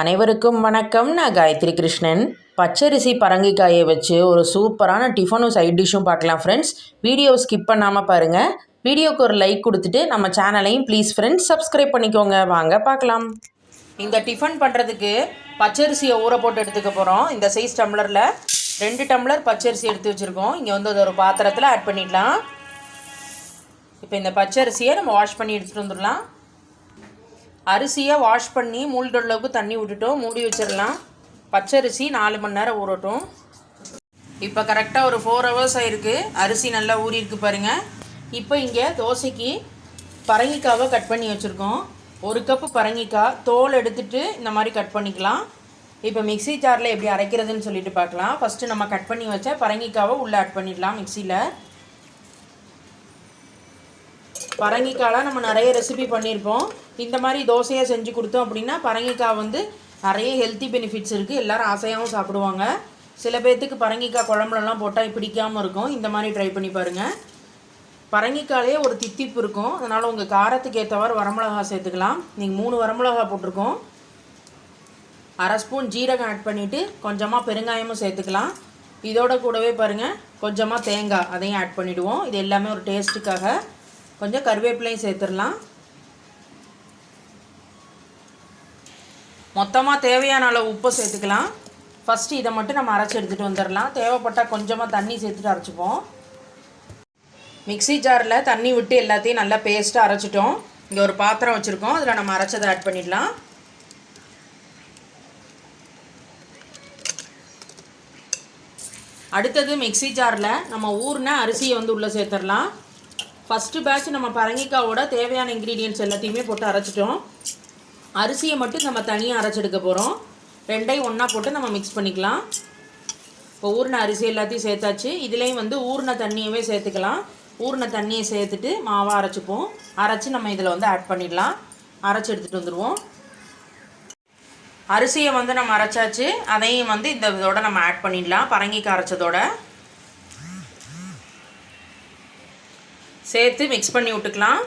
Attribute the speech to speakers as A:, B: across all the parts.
A: அனைவருக்கும் வணக்கம். நான் காயத்ரி கிருஷ்ணன். பச்சரிசி பரங்கிக்காயை வச்சு ஒரு சூப்பரான டிஃபனும் சைட் டிஷ்ஷும் பார்க்கலாம் ஃப்ரெண்ட்ஸ் வீடியோ ஸ்கிப் பண்ணாமல் பாருங்கள் வீடியோக்கு ஒரு லைக் கொடுத்துட்டு நம்ம சேனலையும் ப்ளீஸ் ஃப்ரெண்ட்ஸ் சப்ஸ்கிரைப் பண்ணிக்கோங்க. வாங்க பார்க்கலாம். இந்த டிஃபன் பண்ணுறதுக்கு பச்சரிசியை ஊற போட்டு எடுத்துக்க போகிறோம் இந்த சைஸ் டம்ளரில் ரெண்டு டம்ளர் பச்சரிசி எடுத்து வச்சுருக்கோம். இங்கே வந்து அது ஒரு பாத்திரத்தில் ஆட் பண்ணிடலாம். இப்போ இந்த பச்சரிசியை நம்ம வாஷ் பண்ணி எடுத்துகிட்டு வந்துடலாம். அரிசியை வாஷ் பண்ணி மூழ்கிற அளவுக்கு தண்ணி விட்டுட்டோம் மூடி வச்சிடலாம். பச்சரிசி நாலு மணி நேரம் ஊறட்டும். இப்போ கரெக்டாக ஒரு ஃபோர் ஹவர்ஸ் ஆகிருக்கு அரிசி நல்லா ஊறியிருக்கு பாருங்கள் இப்போ இங்கே தோசைக்கு பரங்கிக்காவை கட் பண்ணி வச்சுருக்கோம். ஒரு கப்பு பரங்கிக்காய் தோல் எடுத்துட்டு இந்த மாதிரி கட் பண்ணிக்கலாம். இப்போ மிக்ஸி ஜாரில் எப்படி அரைக்கிறதுன்னு சொல்லிட்டு பார்க்கலாம். ஃபஸ்ட்டு நம்ம கட் பண்ணி வச்ச பரங்கிக்காவை உள்ளே ஆட் பண்ணிடலாம் மிக்சியில் பரங்கிக்காலாம் நம்ம நிறைய ரெசிபி பண்ணியிருப்போம். இந்த மாதிரி தோசையாக செஞ்சு கொடுத்தோம் அப்படின்னா பரங்கிக்காய் வந்து நிறைய ஹெல்த்தி பெனிஃபிட்ஸ் இருக்குது எல்லோரும் ஆசையாகவும் சாப்பிடுவாங்க. சில பேர்த்துக்கு பரங்கிக்காய் குழம்புலலாம் போட்டால் பிடிக்காமல் இருக்கும். இந்த மாதிரி ட்ரை பண்ணி பாருங்கள் பரங்கிக்காயிலே ஒரு தித்திப்பு இருக்கும். அதனால் உங்கள் காரத்துக்கு ஏற்றவாறு வரமிளகா சேர்த்துக்கலாம். நீங்கள் மூணு வரமிளகா போட்டிருக்கோம். அரை ஸ்பூன் ஜீரகம் ஆட் பண்ணிவிட்டு கொஞ்சமாக பெருங்காயமும் சேர்த்துக்கலாம். இதோட கூடவே பாருங்கள் கொஞ்சமாக தேங்காய் அதையும் ஆட் பண்ணிவிடுவோம் இது எல்லாமே ஒரு டேஸ்ட்டுக்காக கொஞ்சம் கருவேப்பிலையும் சேர்த்துடலாம். மொத்தமாக தேவையான அளவு உப்பை சேர்த்துக்கலாம். ஃபஸ்ட்டு இதை மட்டும் நம்ம அரைச்சி எடுத்துகிட்டு வந்துடலாம். தேவைப்பட்டால் கொஞ்சமாக தண்ணி சேர்த்துட்டு அரைச்சிப்போம். மிக்ஸி ஜாரில் தண்ணி விட்டு எல்லாத்தையும் நல்லா பேஸ்ட்டாக அரைச்சிட்டோம். இங்கே ஒரு பாத்திரம் வச்சுருக்கோம். அதில் நம்ம அரைச்சதை ஆட் பண்ணிடலாம். அடுத்தது மிக்ஸி ஜாரில் நம்ம ஊர்ன அரிசியை வந்து உள்ளே சேர்த்துடலாம். ஃபஸ்ட்டு பேட்ச் நம்ம பரங்கிக்காவோட தேவையான இன்க்ரீடியன்ட்ஸ் எல்லாத்தையுமே போட்டு அரைச்சிட்டோம். அரிசியை மட்டும் நம்ம தனியாக அரைச்செடுக்க போகிறோம் ரெண்டையும் ஒன்றா போட்டு நம்ம மிக்ஸ் பண்ணிக்கலாம். இப்போ ஊறின அரிசி எல்லாத்தையும் சேர்த்தாச்சு. இதுலேயும் வந்து ஊறின தண்ணியவே சேர்த்துக்கலாம். ஊறின தண்ணியை சேர்த்துட்டு மாவாக அரைச்சிப்போம். அரைச்சி நம்ம இதில் வந்து ஆட் பண்ணிடலாம். அரைச்சி எடுத்துகிட்டு வந்துடுவோம் அரிசியை வந்து நம்ம அரைச்சாச்சு. அதையும் வந்து இந்த இதோட நம்ம ஆட் பண்ணிடலாம். பரங்கிக்காய் அரைச்சதோட. சேர்த்து மிக்ஸ் பண்ணி விட்டுக்கலாம்.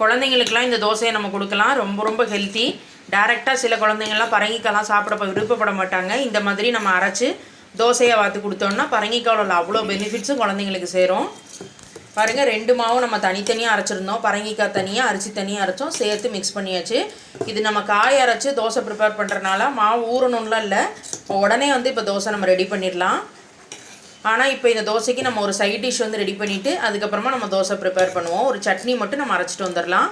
A: குழந்தைங்களுக்கெலாம் இந்த தோசையை நம்ம கொடுக்கலாம். ரொம்ப ரொம்ப ஹெல்த்தி டேரெக்டாக சில குழந்தைங்கள்லாம் பரங்கிக்காய்லாம் சாப்பிட விருப்பப்பட மாட்டாங்க. இந்த மாதிரி நம்ம அரைச்சி தோசையை வாத்து கொடுத்தோம்னா பரங்கிக்காயில் உள்ள அவ்வளோ பெனிஃபிட்ஸும் குழந்தைங்களுக்கு சேரும். பாருங்கள் ரெண்டு மாவும் நம்ம தனித்தனியாக அரைச்சிருந்தோம். பரங்கிக்காய் தனியாக அரிசி தனியாக அரைச்சோம். சேர்த்து மிக்ஸ் பண்ணியாச்சு. இது நம்ம காய் அரைச்சி தோசை ப்ரிப்பேர் பண்ணுறனால மாவு ஊறணும்லாம் இல்லை. உடனே வந்து இப்போ தோசை நம்ம ரெடி பண்ணிடலாம். ஆனால் இப்போ இந்த தோசைக்கு நம்ம ஒரு சைட் டிஷ் வந்து ரெடி பண்ணிவிட்டு அதுக்கப்புறமா நம்ம தோசை ப்ரிப்பேர் பண்ணுவோம். ஒரு சட்னி மட்டும் நம்ம அரைச்சிட்டு வந்துடலாம்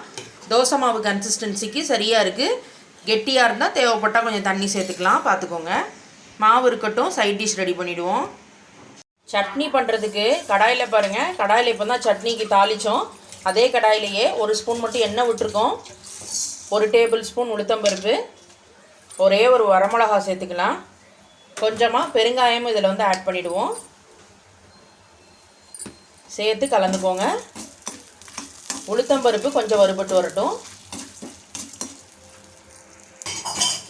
A: தோசை மாவு கன்சிஸ்டன்சிக்கு சரியாக இருக்குது கெட்டியாக இருந்தால் தேவைப்பட்டால் கொஞ்சம் தண்ணி சேர்த்துக்கலாம். பார்த்துக்கோங்க. மாவு இருக்கட்டும் சைட் டிஷ் ரெடி பண்ணிவிடுவோம் சட்னி பண்ணுறதுக்கு கடாயில் பாருங்கள் கடாயில் இப்போ தான் சட்னிக்கு தாளித்தோம் அதே கடாயிலேயே ஒரு ஸ்பூன் மட்டும் எண்ணெய் விட்டுருக்கோம். ஒரு டேபிள் ஸ்பூன் உளுத்தம்பருப்பு. ஒரே ஒரு வரமிளகா சேர்த்துக்கலாம். கொஞ்சமாக பெருங்காயமும் இதில் வந்து ஆட் பண்ணிவிடுவோம் சேர்த்து கலந்துக்கோங்க. உளுத்தம்பருப்பு கொஞ்சம் வறுபட்டு வரட்டும்.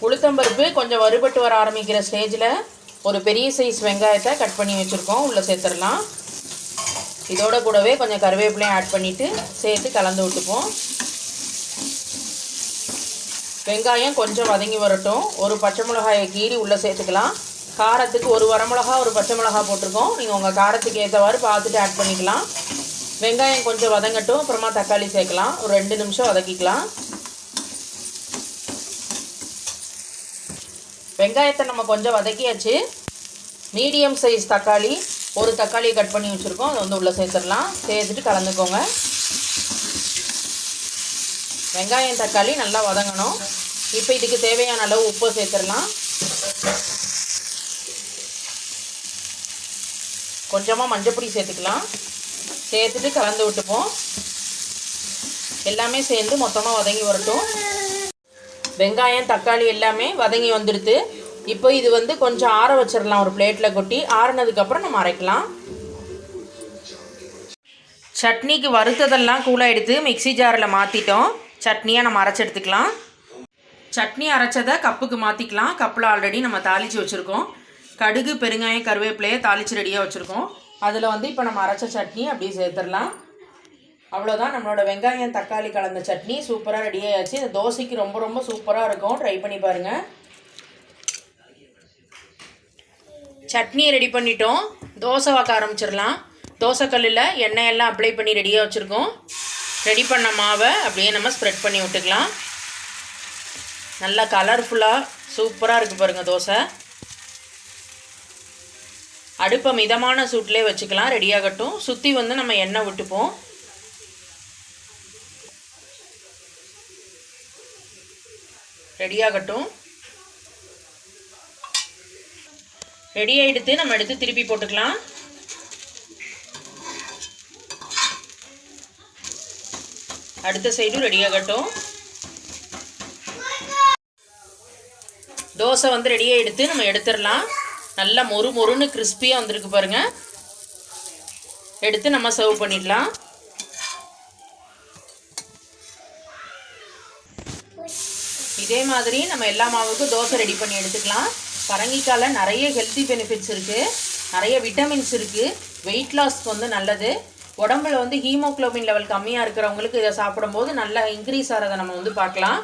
A: உளுத்தம்பருப்பு கொஞ்சம் வறுபட்டு வர ஆரம்பிக்கிற ஸ்டேஜில் ஒரு பெரிய சைஸ் வெங்காயத்தை கட் பண்ணி வச்சுருக்கோம். உள்ளே சேர்த்துடலாம். இதோட கூடவே கொஞ்சம் கருவேப்பிலையும் ஆட் பண்ணிவிட்டு சேர்த்து கலந்து விட்டுப்போம். வெங்காயம் கொஞ்சம் வதங்கி வரட்டும். ஒரு பச்சை மிளகாயை கீறி உள்ளே சேர்த்துக்கலாம். காரத்துக்கு ஒரு வரமிளகா ஒரு பச்சை மிளகா போட்டிருக்கோம். நீங்கள் உங்கள் காரத்துக்கு ஏற்றவாறு பார்த்துட்டு ஆட் பண்ணிக்கலாம். வெங்காயம் கொஞ்சம் வதங்கட்டும் அப்புறமா தக்காளி சேர்க்கலாம். ஒரு ரெண்டு நிமிஷம் வதக்கிக்கலாம். வெங்காயத்தை நம்ம கொஞ்சம் வதக்கியாச்சு. மீடியம் சைஸ் தக்காளி ஒரு தக்காளியை கட் பண்ணி வச்சுருக்கோம். அதை வந்து உள்ளே சேர்த்துடலாம். சேர்த்துட்டு கலந்துக்கோங்க. வெங்காயம் தக்காளி நல்லா வதங்கணும். இப்போ இதுக்கு தேவையான அளவு உப்பு சேர்த்துடலாம். கொஞ்சமாக மஞ்சப்பொடி சேர்த்துக்கலாம். சேர்த்துட்டு கலந்து விட்டுப்போம். எல்லாமே சேர்ந்து மொத்தமாக வதங்கி வரட்டும். வெங்காயம் தக்காளி எல்லாமே வதங்கி வந்துடுது. இப்போ இது வந்து கொஞ்சம் ஆற வச்சிடலாம் ஒரு பிளேட்டில் கொட்டி. ஆறுனதுக்கப்புறம் நம்ம அரைக்கலாம். சட்னிக்கு வறுத்ததெல்லாம் கூலாக மிக்ஸி ஜாரில் மாற்றிட்டோம் சட்னியாக நம்ம அரைச்சி எடுத்துக்கலாம். சட்னி அரைச்சதை கப்புக்கு மாற்றிக்கலாம் கப்பில் ஆல்ரெடி நம்ம தாளித்து வச்சுருக்கோம். கடுகு பெருங்காயம் கருவேப்பிலையை தாளித்து ரெடியாக வச்சுருக்கோம். அதில் வந்து இப்போ நம்ம அரைச்ச சட்னி அப்படியே சேர்த்துடலாம். அவ்வளோதான் நம்மளோட வெங்காயம் தக்காளி கலந்த சட்னி சூப்பராக ரெடியாகிடுச்சு இந்த தோசைக்கு ரொம்ப ரொம்ப சூப்பராக இருக்கும். ட்ரை பண்ணி பாருங்கள் சட்னியை ரெடி பண்ணிட்டோம். தோசை வாக்க ஆரம்பிச்சிடலாம். தோசைக்கல்லில் எண்ணெய் எல்லாம் அப்ளை பண்ணி ரெடியாக வச்சுருக்கோம். ரெடி பண்ண மாவை அப்படியே நம்ம ஸ்ப்ரெட் பண்ணி விட்டுக்கலாம். நல்லா கலர்ஃபுல்லாக சூப்பராக இருக்குது பாருங்கள் தோசை. அடுப்பை மிதமான சூட்லேயே வச்சுக்கலாம் ரெடியாகட்டும் சுற்றி வந்து நம்ம எண்ணெய் விட்டுப்போம். ரெடியாகட்டும் ரெடி ஆகிடுத்து நம்ம எடுத்து திருப்பி போட்டுக்கலாம். அடுத்த சைடும் ரெடியாகட்டும் தோசை வந்து ரெடியாக எடுத்து நம்ம எடுத்துடலாம். நல்லா மொறு மொறுன்னு கிறிஸ்பியாக வந்திருக்கு பாருங்கள் எடுத்து நம்ம சர்வ் பண்ணிடலாம். இதே மாதிரி நம்ம எல்லா மாவுக்கும் தோசை ரெடி பண்ணி எடுத்துக்கலாம். பரங்கிக்காயில் நிறைய ஹெல்த்தி பெனிஃபிட்ஸ் இருக்குது நிறைய விட்டமின்ஸ் இருக்குது வெயிட் லாஸ்க்கு வந்து நல்லது. உடம்புல வந்து ஹீமோக்ளோபின் லெவல் கம்மியாக இருக்கிறவங்களுக்கு இதை சாப்பிடும்போது நல்லா இன்க்ரீஸ் ஆகிறத நம்ம வந்து பார்க்கலாம்.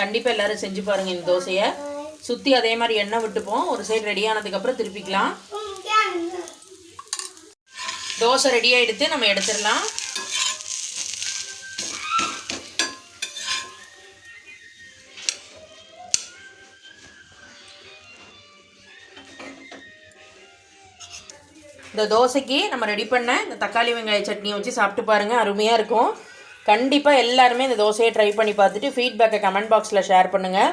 A: கண்டிப்பாக எல்லோரும் செஞ்சு பாருங்கள் இந்த தோசையை. சுற்றி அதே மாதிரி எண்ணெய் விட்டுப்போம். ஒரு சைடு ரெடி ஆனதுக்கப்புறம் திருப்பிக்கலாம். தோசை ரெடி எடுத்து நம்ம எடுத்துடலாம். இந்த தோசைக்கு நம்ம ரெடி பண்ண இந்த தக்காளி வெங்காய சட்னியை வச்சு சாப்பிட்டு பாருங்கள் அருமையாக இருக்கும். கண்டிப்பாக எல்லாருமே இந்த தோசையை ட்ரை பண்ணி பார்த்துட்டு ஃபீட்பேக்கை கமெண்ட் பாக்ஸில் ஷேர் பண்ணுங்கள்